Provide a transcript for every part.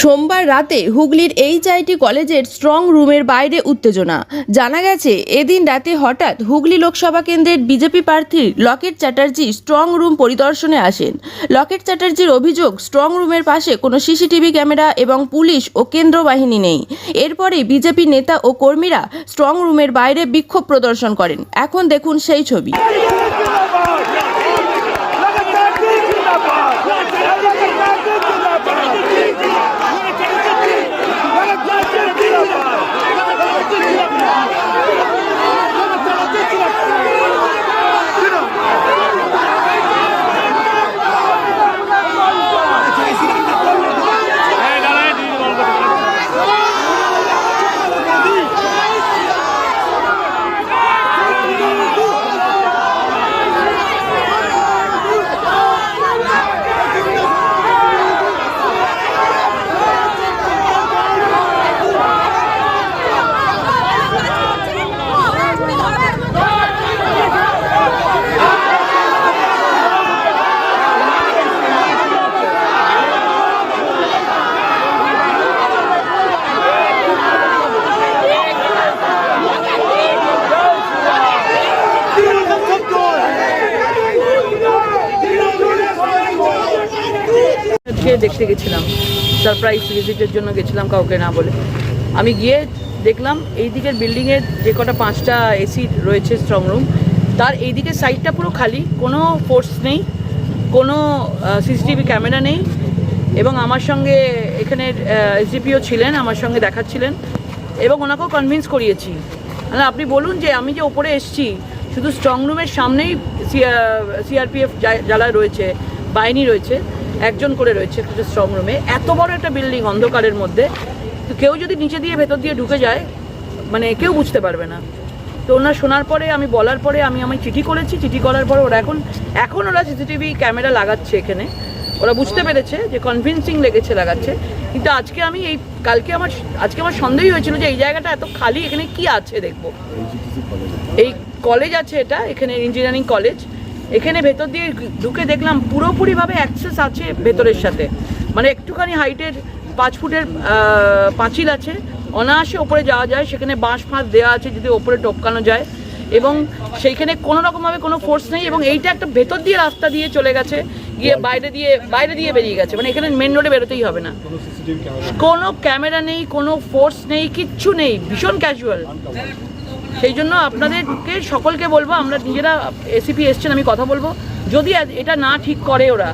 সোমবার রাতে হুগলির এইচআইটি কলেজের স্ট্রং রুমের বাইরে উত্তেজনা। জানা গেছে, এদিন রাতে হঠাৎ হুগলি লোকসভা কেন্দ্রের বিজেপি প্রার্থী লকেট চ্যাটার্জি স্ট্রং রুম পরিদর্শনে আসেন। লকেট চ্যাটার্জির অভিযোগ, স্ট্রং রুমের পাশে কোনো সিসিটিভি ক্যামেরা এবং পুলিশ ও কেন্দ্র বাহিনী নেই। এরপরে বিজেপি নেতা ও কর্মীরা স্ট্রং রুমের বাইরে বিক্ষোভ প্রদর্শন করেন। এখন দেখুন সেই ছবি। দেখতে গেছিলাম। সারপ্রাইজ ভিজিটের জন্য গেছিলাম কাউকে না বলে। আমি গিয়ে দেখলাম এই দিকের বিল্ডিংয়ের যে কটা পাঁচটা এসি রয়েছে স্ট্রং রুম তার এই দিকের সাইডটা পুরো খালি, কোনো ফোর্স নেই, কোনো সিসিটিভি ক্যামেরা নেই এবং আমার সঙ্গে এখানে এসডিপিও ছিলেন, আমার সঙ্গে দেখাচ্ছিলেন এবং ওনাকেও কনভিন্স করিয়েছি। মানে আপনি বলুন যে আমি যে ওপরে এসছি, শুধু স্ট্রং রুমের সামনেই সিআরপিএফ যারা রয়েছে, বাহিনী রয়েছে একজন করে রয়েছে একটা স্ট্রং রুমে এত বড় একটা বিল্ডিং অন্ধকারের মধ্যে। তো কেউ যদি নিচে দিয়ে ভেতর দিয়ে ঢুকে যায় মানে কেউ বুঝতে পারবে না। তো ওনার শোনার পরে আমি বলার পরে আমি আমি চিঠি করেছি। চিঠি করার পরে ওরা এখন এখন ওরা সিসিটিভি ক্যামেরা লাগাচ্ছে এখানে। ওরা বুঝতে পেরেছে যে কনভিন্সিং লেগেছে লাগাচ্ছে। কিন্তু আজকে আমি এই কালকে আমার আজকে আমার সন্দেহই হয়েছিল যে এই জায়গাটা এত খালি এখানে কি আছে দেখব। এই কলেজ আছে। এটা এখানে ইঞ্জিনিয়ারিং কলেজ এখানে ভেতর দিয়ে ঢুকে দেখলাম পুরোপুরিভাবে অ্যাক্সেস আছে ভেতরের সাথে। মানে একটুখানি হাইটের পাঁচ ফুটের পাঁচিল আছে। অনায়াসে ওপরে যাওয়া যায় সেখানে বাঁশ ফাঁস দেওয়া আছে যদি ওপরে টপকানো যায়। এবং সেইখানে কোনো রকমভাবে কোনো ফোর্স নেই এবং এইটা একটা ভেতর দিয়ে রাস্তা দিয়ে চলে গেছে গিয়ে বাইরে দিয়ে বাইরে দিয়ে বেরিয়ে গেছে। মানে এখানে মেন রোডে বেরোতেই হবে না। কোনো ক্যামেরা নেই। কোনো ফোর্স নেই কিচ্ছু নেই। ভীষণ ক্যাজুয়াল সেই জন্য আপনাদেরকে সকলকে বলব আমরা নিজেরা এসিপি এসছেন আমি কথা বলব। যদি এটা না ঠিক করে ওরা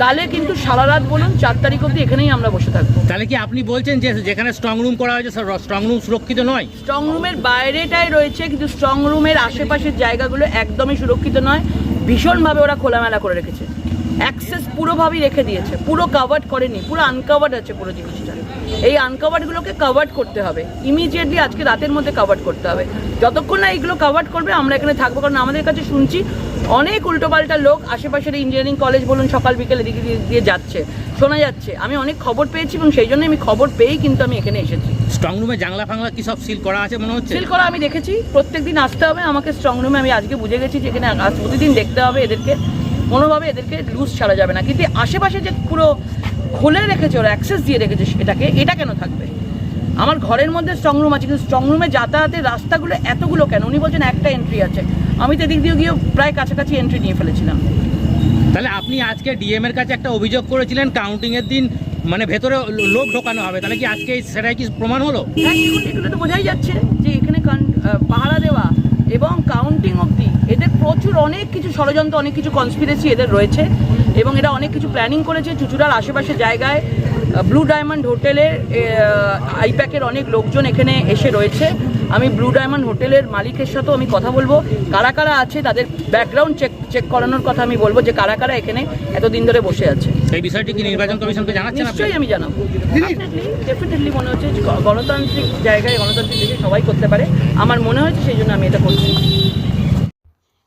তাহলে কিন্তু সারা রাত বলুন চার তারিখ অবধি এখানেই আমরা বসে থাকব। তাহলে কি আপনি বলছেন যে যেখানে স্ট্রং রুম করা হয়েছে স্ট্রং রুম সুরক্ষিত নয়? স্ট্রং রুমের বাইরেটাই রয়েছে কিন্তু স্ট্রং রুমের আশেপাশের জায়গাগুলো একদমই সুরক্ষিত নয়। ভীষণভাবে ওরা খোলামেলা করে রেখেছে। অ্যাক্সেস পুরোভাবেই রেখে দিয়েছে পুরো কাভার্ড করেনি পুরো আনকাভার্ড আছে পুরো জিনিসটা। এই আনকাভার্ডগুলোকে কাভার্ড করতে হবে। ইমিডিয়েটলি আজকে রাতের মধ্যে কাভার্ড করতে হবে। যতক্ষণ না এইগুলো কাভার্ড করবে আমরা এখানে থাকব। কারণ আমাদের কাছে শুনছি অনেক উল্টোপাল্টা লোক আশেপাশের ইঞ্জিনিয়ারিং কলেজ বলুন সকাল বিকেল দিকে দিয়ে- যাচ্ছে। শোনা যাচ্ছে। আমি অনেক খবর পেয়েছি এবং সেই জন্য আমি খবর পেয়েই কিন্তু আমি এখানে এসেছি। স্ট্রং রুমে জানলা ফাংলা কি সব সিল করা আছে মনে হচ্ছে? সিল করা আমি দেখেছি। প্রত্যেকদিন আসতে হবে। আমাকে স্ট্রং রুমে আমি আজকে বুঝে গেছি যে এখানে আজ প্রতিদিন দেখতে হবে এদেরকে। কোনোভাবে এদেরকে লুজ ছাড়া যাবে না। কিন্তু আশেপাশে যে পুরো খুলে রেখেছে ওরা অ্যাক্সেস দিয়ে রেখেছে এটাকে। এটা কেন থাকবে? আমার ঘরের মধ্যে স্ট্রং রুম আছে কিন্তু স্ট্রং রুমে যাতায়াতের রাস্তাগুলো এতগুলো কেন? উনি বলছেন একটা এন্ট্রি আছে। আমি তো এদিক দিয়ে গিয়ে প্রায় কাছাকাছি এন্ট্রি নিয়ে ফেলেছিলাম। তাহলে আপনি আজকে ডিএম এর কাছে একটা অভিযোগ করেছিলেন কাউন্টিং এর দিন মানে ভেতরে লোক ঢোকানো হবে। তাহলে কি আজকে সেটাই কি প্রমাণ হলো? হ্যাঁ এগুলো তো বোঝাই যাচ্ছে যে এখানে কান- আহ, পাহারা দেওয়া এবং কাউন্টিং অবধি এদের প্রচুর অনেক কিছু ষড়যন্ত্র অনেক কিছু কনস্পিরেসি এদের রয়েছে এবং এরা অনেক কিছু প্ল্যানিং করেছে। চুচুড়ার আশেপাশে জায়গায় ব্লু ডায়মন্ড হোটেলের আইপ্যাকের অনেক লোকজন এখানে এসে রয়েছে। আমি ব্লু ডায়মন্ড হোটেলের মালিকের সাথেও আমি কথা বলব। কারা কারা আছে তাদের ব্যাকগ্রাউন্ড চেক চেক করানোর কথা আমি বলব যে কারা কারা এখানে এতদিন ধরে বসে আছে। এই বিষয়টি কি নির্বাচন কমিশনকে জানাচ্ছেন নিশ্চয়ই আমি জানাব। ডেফিনেটলি মনে হচ্ছে গণতান্ত্রিক জায়গায় গণতান্ত্রিক দেশে সবাই করতে পারে। আমার মনে হয়েছে সেই জন্য আমি এটা করছি।